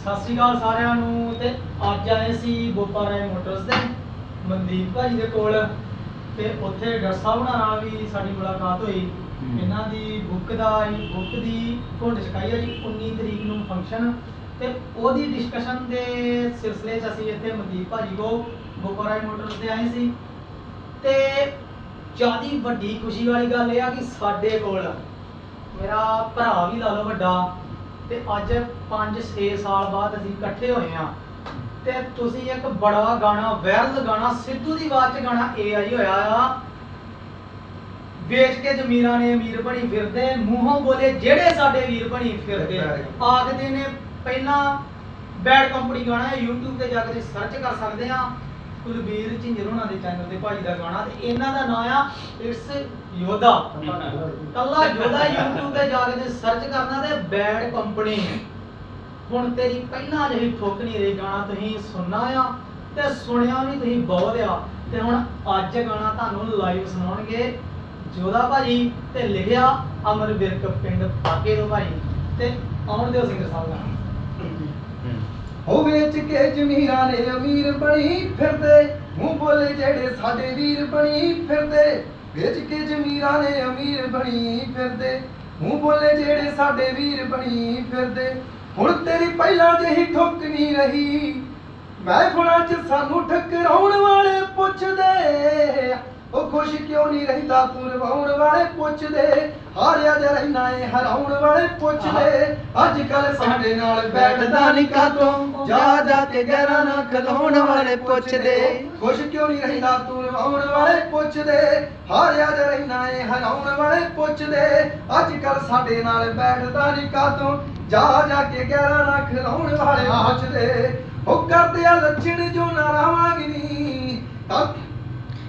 ਸਤਿ ਸ਼੍ਰੀ ਅਕਾਲ ਸਾਰਿਆਂ ਨੂੰ ਤੇ ਅੱਜ ਆਏ ਸੀ ਬੋਪਾ ਰਾਏ ਮੋਟਰਸ ਦੇ ਮਨਦੀਪ ਭਾਜੀ ਦੇ ਕੋਲ ਤੇ ਉੱਥੇ ਡਾਕਟਰ ਸਾਹਿਬ ਨਾਲ ਵੀ ਸਾਡੀ ਮੁਲਾਕਾਤ ਹੋਈ। ਇਹਨਾਂ ਦੀ ਬੁੱਕ ਦਾ ਬੁੱਕ ਦੀ ਘੁੰਡ ਚਕਾਈ ਹੈ ਜੀ 19 ਤਰੀਕ ਨੂੰ ਫੰਕਸ਼ਨ ਤੇ ਉਹਦੀ ਡਿਸਕਸ਼ਨ ਦੇ ਸਿਲਸਿਲੇ 'ਚ ਅਸੀਂ ਇੱਥੇ ਮਨਦੀਪ ਭਾਜੀ ਕੋ ਬੋਪਾ ਰਾਏ ਮੋਟਰਸ ਦੇ ਆਏ ਸੀ ਤੇ ਜਿਆਦੀ ਵੱਡੀ ਖੁਸ਼ੀ ਵਾਲੀ ਗੱਲ ਇਹ ਆ ਕਿ ਸਾਡੇ ਕੋਲ ਮੇਰਾ ਭਰਾ ਵੀ ਲਾ ਲਓ ਵੱਡਾ ਤੇ ਅੱਜ 5-6 ਸਾਲ ਬਾਅਦ ਅਸੀਂ ਇਕੱਠੇ ਹੋਏ ਆ ਤੇ ਤੁਸੀਂ ਇੱਕ ਬੜਾ ਗਾਣਾ ਵਾਇਰਲ ਗਾਣਾ, ਸਿੱਧੂ ਦੀ ਆਵਾਜ਼ 'ਚ ਗਾਣਾ ਏਆਈ ਹੋਇਆ ਆ। ਵੇਚ ਕੇ ਜ਼ਮੀਰਾਂ ਨੇ ਅਮੀਰ ਬਣੀ ਫਿਰਦੇ, ਮੂੰਹੋਂ ਬੋਲੇ ਜਿਹੜੇ ਸਾਡੇ ਵੀਰ ਬਣੀ ਫਿਰਦੇ। ਆਖਦੇ ਨੇ, ਪਹਿਲਾਂ ਬੈਡ ਕੰਪਨੀ ਗਾਣਾ ਹੈ, YouTube ਤੇ ਜਾ ਕੇ ਸਰਚ ਕਰ ਸਕਦੇ ਆ ਕੁਲਬੀਰ ਝਿੰਜਰ ਉਹਨਾਂ ਦੇ ਚੈਨਲ ਤੇ ਭਾਜੀ ਦਾ ਗਾਣਾ ਤੇ ਇਹਨਾਂ ਦਾ ਨਾਮ ਆ ਇਟਸ ਯੋਧਾ। ਕੱਲਾ ਯੋਧਾ YouTube ਤੇ ਜਾ ਕੇ ਸਰਚ ਕਰਨਾ ਤੇ ਬੈਡ ਕੰਪਨੀ ਹੁਣ ਤੇਰੀ ਪਹਿਲਾਂ ਜਿਹੀ ਠੋਕ ਨਹੀਂ ਰਹੀ, ਗਾਣਾ ਤੁਸੀਂ ਸੁਣਨਾ ਆ ਤੇ ਸੁਣਿਆ ਵੀ ਤੁਸੀਂ ਬਹੁਤ ਆ। ਤੇ ਹੁਣ ਅੱਜ ਗਾਣਾ ਤੁਹਾਨੂੰ ਲਾਈਵ ਸੁਣਾਉਣਗੇ ਜੋਧਾ ਭਾਜੀ ਤੇ ਲਿਖਿਆ ਅਮਰ ਵਿਰਕ ਪਿੰਡ ਪਾਕੇ ਤੋਂ ਭਾਈ ਤੇ ਆਉਣ ਦਿਓ ਸਿੰਗਰ ਸਾਹਿਬ ਦਾ। ਹੋ ਵੇਚ ਕੇ ਜ਼ਮੀਰਾਂ ਨੇ ਅਮੀਰ ਬਣੀ ਫਿਰਦੇ, ਮੂੰਹ ਬੋਲੇ ਜਿਹੜੇ ਸਾਡੇ ਵੀਰ ਬਣੀ ਫਿਰਦੇ। ਵੇਚ ਕੇ ਜ਼ਮੀਰਾਂ ਨੇ ਅਮੀਰ ਬਣੀ ਫਿਰਦੇ, ਮੂੰਹ ਬੋਲੇ ਜਿਹੜੇ ਸਾਡੇ ਵੀਰ ਬਣੀ ਫਿਰਦੇ। ਹੁਣ ਤੇਰੀ ਪਹਿਲਾਂ ਜਿਹੀ ਠੁੱਕ ਨਹੀਂ ਰਹੀ। ਮਹਿਫਲਾਂ 'ਚ ਸਾਨੂੰ ਠਕਰਾਉਣ ਵਾਲੇ ਪੁੱਛਦੇ ਉਹ ਖੁਸ਼ ਕਿਉਂ ਨਹੀਂ ਰਹਿੰਦਾ? ਤੂੰ ਵਾਲੇ ਪੁੱਛਦੇ, ਹਾਰਿਆ ਜੇ ਰਹਿਣਾ ਏ, ਹਰਾਉਣ ਵਾਲੇ ਪੁੱਛਦੇ ਅੱਜ ਕੱਲ ਸਾਡੇ ਨਾਲ ਬੈਠਦਾ ਨਹੀਂ ਕਾਤੋਂ ਜਾ ਜਾ ਕੇ ਗਹਿਰਾ ਨਾ ਖਲਾਉਣ ਵਾਲੇ ਪੁੱਛਦੇ। ਖੁਸ਼ ਕਿਉਂ ਨਹੀਂ ਰਹਿੰਦਾ? ਤੂੰ ਵਾਲੇ ਪੁੱਛਦੇ, ਹਾਰਿਆ ਜੇ ਰਹਿਣਾ ਏ, ਹਰਾਉਣ ਵਾਲੇ ਪੁੱਛਦੇ ਅੱਜ ਕੱਲ ਸਾਡੇ ਨਾਲ ਬੈਠਦਾ ਨਹੀਂ ਕਾਤੋਂ ਜਾ ਜਾ ਕੇ ਗਹਿਰਾ ਨਾ ਖਲਾਉਣ ਵਾਲੇ ਪੁੱਛਦੇ। ਉਹ ਕਰਦੇ ਆ ਲੱਛਣ ਜੋ ਨਾ ਰਾਵਾਂਗੇ ਨਹੀਂ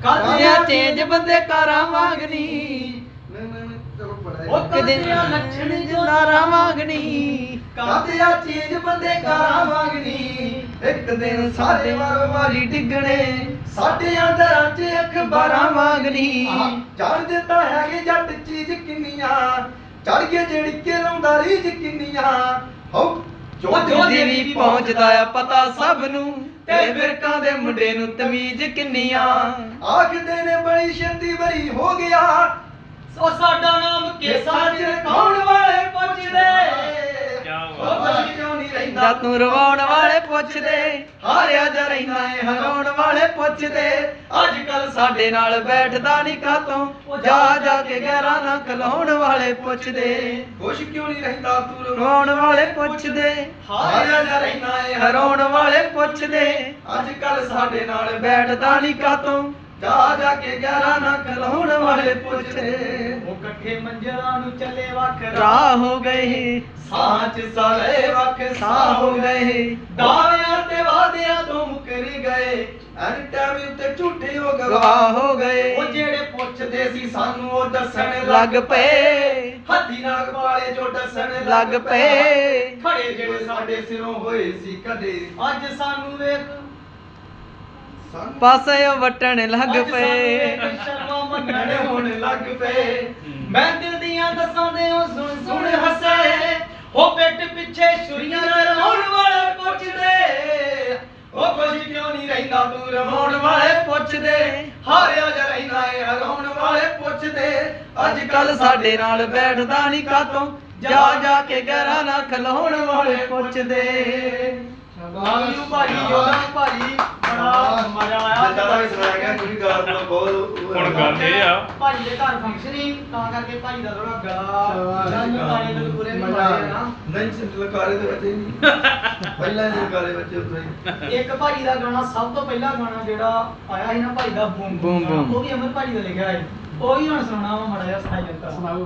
ਕਰਦੇ ਆ ਚੇਂਜ ਬੰਦੇ ਕਾਰਾਂ ਨਹੀਂ, ਚਲੋ ਬੜਾ ਉਹ ਕਰਦੇ ਆ ਲੱਛਣ ਜੋ ਨਾਰਾ ਮੰਗਣੀ ਕਾਤੇ ਆ ਚੀਜ਼ ਬੰਦੇ ਕਾਰਾਂ ਮੰਗਣੀ ਇੱਕ ਦਿਨ ਸਾਰੇ ਵਾਰ ਵਾਰੀ ਡਿੱਗਣੇ ਸਾਡੇ ਅੰਦਰਾਂ 'ਚ ਅਖਬਾਰਾਂ ਮੰਗਣੀ ਜਾਣ ਦਿੱਤਾ ਹੈਗੇ ਜੱਟ ਚੀਜ਼ ਕਿੰਨੀਆਂ ਚੜ ਕੇ ਜਿਹੜੀ ਕੇ ਲਾਉਂਦਾ ਰੀਜ ਕਿੰਨੀਆਂ। ਹੋ ਜੋ ਜੋਦੀ ਵੀ ਪਹੁੰਚਦਾ ਆ ਪਤਾ ਸਭ ਨੂੰ। ਤੇ ਫਿਰਕਾਂ ਦੇ ਮੁੰਡੇ ਨੂੰ ਤਮੀਜ਼ ਕਿੰਨੀਆਂ। ਆਖਦੇ ਨੇ ਬੜੀ ਛੇਤੀ ਬਰੀ ਹੋ ਗਿਆ। ਉਹ ਸਾਡਾ ਨਾਮ ਕੇਸਾ ਚ ਕੌਣ ਵਾਲੇ ਪੁੱਛਦੇ ਕਿਆ ਉਹ ਖੁਸ਼ ਕਿਉਂ ਨਹੀਂ ਰਹਿੰਦਾ ਤੂੰ ਰਵਾਉਣ ਵਾਲੇ ਪੁੱਛਦੇ ਹਾਰਿਆ ਜਾ ਰਹਿਣਾ ਏ ਹਰਾਉਣ ਵਾਲੇ ਪੁੱਛਦੇ। ਅੱਜ ਕੱਲ ਸਾਡੇ ਨਾਲ ਬੈਠਦਾ ਨਹੀਂ ਕਾਤੋਂ ਜਾ ਜਾ ਕੇ ਗਹਿਰਾ ਨਾ ਖਲਾਉਣ ਵਾਲੇ ਪੁੱਛਦੇ। ਖੁਸ਼ ਕਿਉਂ ਨਹੀਂ ਰਹਿੰਦਾ ਤੂੰ ਰਵਾਉਣ ਵਾਲੇ ਪੁੱਛਦੇ ਹਾਰਿਆ ਜਾ ਰਹਿਣਾ ਏ ਹਰਾਉਣ ਵਾਲੇ ਪੁੱਛਦੇ। ਅੱਜ ਕੱਲ ਸਾਡੇ ਨਾਲ ਬੈਠਦਾ ਨਹੀਂ ਕਾਤੋਂ ਜਾ ਜਾ ਕੇ ਗਿਆਰਾਂ ਨਾ ਖਲਾਉਣ ਵਾਲੇ ਪੁੱਛਦੇ। ਉਹ ਇਕੱਠੇ ਮੰਜ਼ਰਾਂ ਨੂੰ ਚੱਲੇ ਵੱਖ ਰਾਹ। ਹੋ ਗਏ ਸਾਹ ਚ ਸਾਲੇ ਵੱਖ ਸਾਹ ਹੋ ਗਏ ਦਾਅਵਿਆਂ ਤੇ ਵਾਅਦਿਆਂ ਤੋਂ ਮੁਕਰ ਗਏ ਐਨ ਟਾਈਮ ਉੱਤੇ ਝੂਠੇ ਹੋ ਗਵਾਹ ਹੋ ਗਏ। ਉਹ ਜਿਹੜੇ ਪੁੱਛਦੇ ਸੀ ਸਾਨੂੰ ਉਹ ਦੱਸਣ ਲੱਗ ਪਏ। ਹੱਥੀ ਨਾਗ ਵਾਲੇ ਜੋ ਦੱਸਣ ਲੱਗ ਪਏ। ਖੜੇ ਜਿਹੜੇ ਸਾਡੇ ਸਿਰੋਂ ਹੋਏ ਸੀ ਕਦੇ। ਅੱਜ ਸਾਨੂੰ ਵੇਖ ਪਾਸੇ ਉਹ ਵਟਣ ਲੱਗ ਪਏ। ਵੇਖ ਸ਼ਰਮਾ ਮੰਨਣ ਨੜੇ ਹੋਣ ਲੱਗ ਪਏ। ਮੈਂ ਦਿਲ ਦੀਆਂ ਦੱਸਾਂ ਦੇ ਉਹ ਸੁਣ ਸੁਣ ਹੱਸੇ। ਹੋ ਪਿੱਠ ਪਿੱਛੇ ਛੁਰੀਆਂ ਰਲਾਉਣ ਵਾਲੇ ਪੁੱਛਦੇ। ਉਹ ਖੁਸ਼ ਕਿਉਂ ਨਹੀਂ ਰਹਿੰਦਾ ਤੂੰ ਰਵਾਉਣ ਵਾਲੇ ਪੁੱਛਦੇ। ਹਾਰਿਆ ਜਾ ਰਹਿੰਦਾ ਏ ਹਰਾਉਣ ਵਾਲੇ ਪੁੱਛਦੇ। ਅੱਜ ਕੱਲ ਸਾਡੇ ਨਾਲ ਬੈਠਦਾ ਨਹੀਂ ਕਾਤੋਂ। ਜਾ ਜਾ ਕੇ ਗਹਿਰਾ ਨਾ ਖਲਾਉਣ ਵਾਲੇ ਪੁੱਛਦੇ। ਭਾਜੀ ਯੋਧਾ ਭਾਜੀ ਗੱਲ ਇਹ ਆ ਭਾਜੀ ਦੇ ਘਰ ਫੰਕਸ਼ਨ ਹੀ ਤਾਂ ਕਰਕੇ ਭਾਜੀ ਦਾ ਥੋੜਾ ਗਲਾ ਰੰਗ ਕਾਲੇ ਦੇ ਪੂਰੇ ਨਹੀਂ ਮਜ਼ਾ ਮਾਰੇ ਨਾ। ਨਹੀਂ ਸੀ ਲਕਾਰੇ ਦੇ ਵਿੱਚ ਹੀ ਨਹੀਂ। ਪਹਿਲਾਂ ਹੀ ਲਕਾਰੇ ਵਿੱਚ ਉਤਰੇ ਇੱਕ ਭਾਜੀ ਦਾ ਗਾਣਾ ਸਭ ਤੋਂ ਪਹਿਲਾ ਗਾਣਾ ਜਿਹੜਾ ਆਇਆ ਸੀ ਨਾ ਭਾਜੀ ਦਾ ਬੂਮ ਬੂਮ। ਬੂਮ। ਉਹ ਵੀ ਅਮਰ ਭਾਜੀ ਦਾ ਲਿਖਿਆ ਹੈ ਉਹ ਹੀ ਹੁਣ ਸੁਣਾਉਣਾ ਵਾ ਮੜਾ ਜਿਹਾ ਸੁਣਾਈ ਜਾਂਦਾ ਸੁਣਾਓ